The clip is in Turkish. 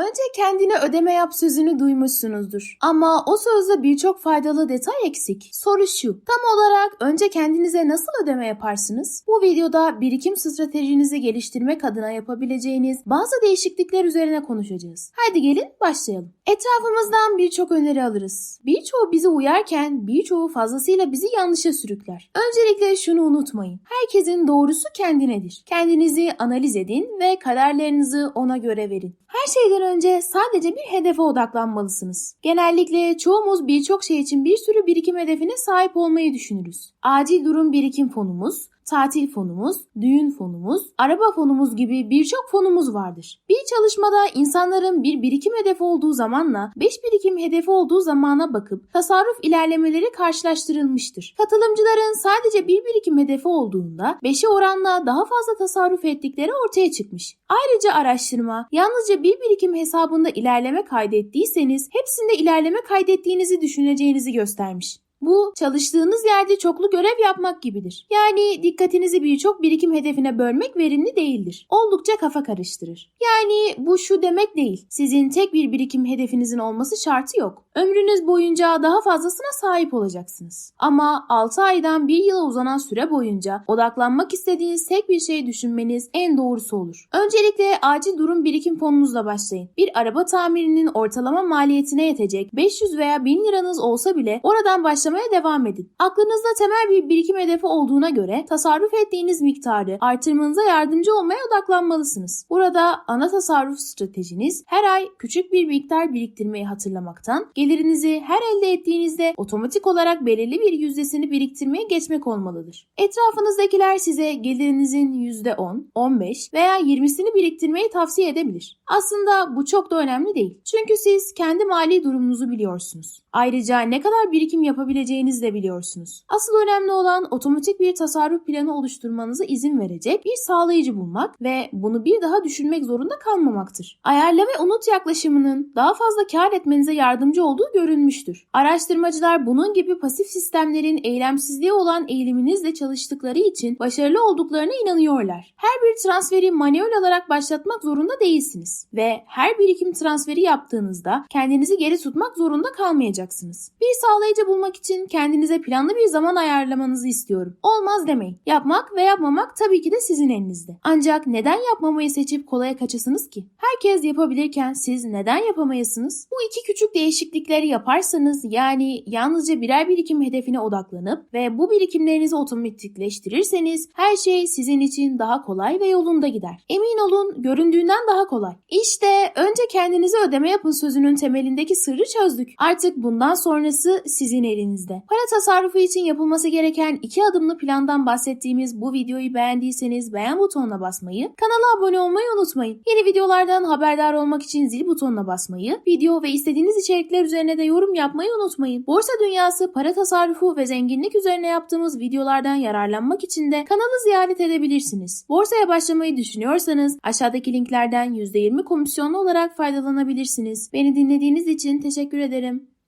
Önce kendine ödeme yap sözünü duymuşsunuzdur. Ama o sözde birçok faydalı detay eksik. Soru şu. Tam olarak önce kendinize nasıl ödeme yaparsınız? Bu videoda birikim stratejinizi geliştirmek adına yapabileceğiniz bazı değişiklikler üzerine konuşacağız. Haydi gelin başlayalım. Etrafımızdan birçok öneri alırız. Birçoğu bizi uyarken birçoğu fazlasıyla bizi yanlışa sürükler. Öncelikle şunu unutmayın. Herkesin doğrusu kendinedir. Kendinizi analiz edin ve kararlarınızı ona göre verin. Her şeyden önce sadece bir hedefe odaklanmalısınız. Genellikle çoğumuz birçok şey için bir sürü birikim hedefine sahip olmayı düşünürüz. Acil durum birikim fonumuz, tatil fonumuz, düğün fonumuz, araba fonumuz gibi birçok fonumuz vardır. Bir çalışmada insanların bir birikim hedefi olduğu zamanla 5 birikim hedefi olduğu zamana bakıp tasarruf ilerlemeleri karşılaştırılmıştır. Katılımcıların sadece bir birikim hedefi olduğunda 5'e oranla daha fazla tasarruf ettikleri ortaya çıkmış. Ayrıca araştırma yalnızca bir birikim hesabında ilerleme kaydettiyseniz hepsinde ilerleme kaydettiğinizi düşüneceğinizi göstermiş. Bu çalıştığınız yerde çoklu görev yapmak gibidir. Yani dikkatinizi birçok birikim hedefine bölmek verimli değildir. Oldukça kafa karıştırır. Yani bu şu demek değil. Sizin tek bir birikim hedefinizin olması şartı yok. Ömrünüz boyunca daha fazlasına sahip olacaksınız. Ama 6 aydan 1 yıla uzanan süre boyunca odaklanmak istediğiniz tek bir şey düşünmeniz en doğrusu olur. Öncelikle acil durum birikim fonunuzla başlayın. Bir araba tamirinin ortalama maliyetine yetecek 500 veya 1000 liranız olsa bile oradan başlamaya devam edin. Aklınızda temel bir birikim hedefi olduğuna göre tasarruf ettiğiniz miktarı artırmanıza yardımcı olmaya odaklanmalısınız. Burada ana tasarruf stratejiniz her ay küçük bir miktar biriktirmeyi hatırlamaktan, gelirinizi her elde ettiğinizde otomatik olarak belirli bir yüzdesini biriktirmeye geçmek olmalıdır. Etrafınızdakiler size gelirinizin %10, 15 veya 20'sini biriktirmeyi tavsiye edebilir. Aslında bu çok da önemli değil. Çünkü siz kendi mali durumunuzu biliyorsunuz. Ayrıca ne kadar birikim yapabileceğinizi de biliyorsunuz. Asıl önemli olan otomatik bir tasarruf planı oluşturmanıza izin verecek bir sağlayıcı bulmak ve bunu bir daha düşünmek zorunda kalmamaktır. Ayarla ve unut yaklaşımının daha fazla kar etmenize yardımcı olduğu görülmüştür. Araştırmacılar bunun gibi pasif sistemlerin eylemsizliğe olan eğiliminizle çalıştıkları için başarılı olduklarına inanıyorlar. Her bir transferi manuel olarak başlatmak zorunda değilsiniz ve her birikim transferi yaptığınızda kendinizi geri tutmak zorunda kalmayacaksınız. Bir sağlayıcı bulmak için kendinize planlı bir zaman ayarlamanızı istiyorum. Olmaz demeyin. Yapmak ve yapmamak tabii ki de sizin elinizde. Ancak neden yapmamayı seçip kolaya kaçasınız ki? Herkes yapabilirken siz neden yapamayasınız? Bu iki küçük değişiklikleri yaparsanız yani yalnızca birer birikim hedefine odaklanıp ve bu birikimlerinizi otomatikleştirirseniz her şey sizin için daha kolay ve yolunda gider. Emin olun göründüğünden daha kolay. İşte önce kendinize ödeme yapın sözünün temelindeki sırrı çözdük. Artık bundan sonrası sizin elinizde. Para tasarrufu için yapılması gereken iki adımlı plandan bahsettiğimiz bu videoyu beğendiyseniz beğen butonuna basmayı, kanala abone olmayı unutmayın. Yeni videolardan haberdar olmak için zil butonuna basmayı, video ve istediğiniz içerikler üzerine de yorum yapmayı unutmayın. Borsa dünyası, para tasarrufu ve zenginlik üzerine yaptığımız videolardan yararlanmak için de kanalı ziyaret edebilirsiniz. Borsaya başlamayı düşünüyorsanız aşağıdaki linklerden %20 komisyonlu olarak faydalanabilirsiniz. Beni dinlediğiniz için teşekkür ederim.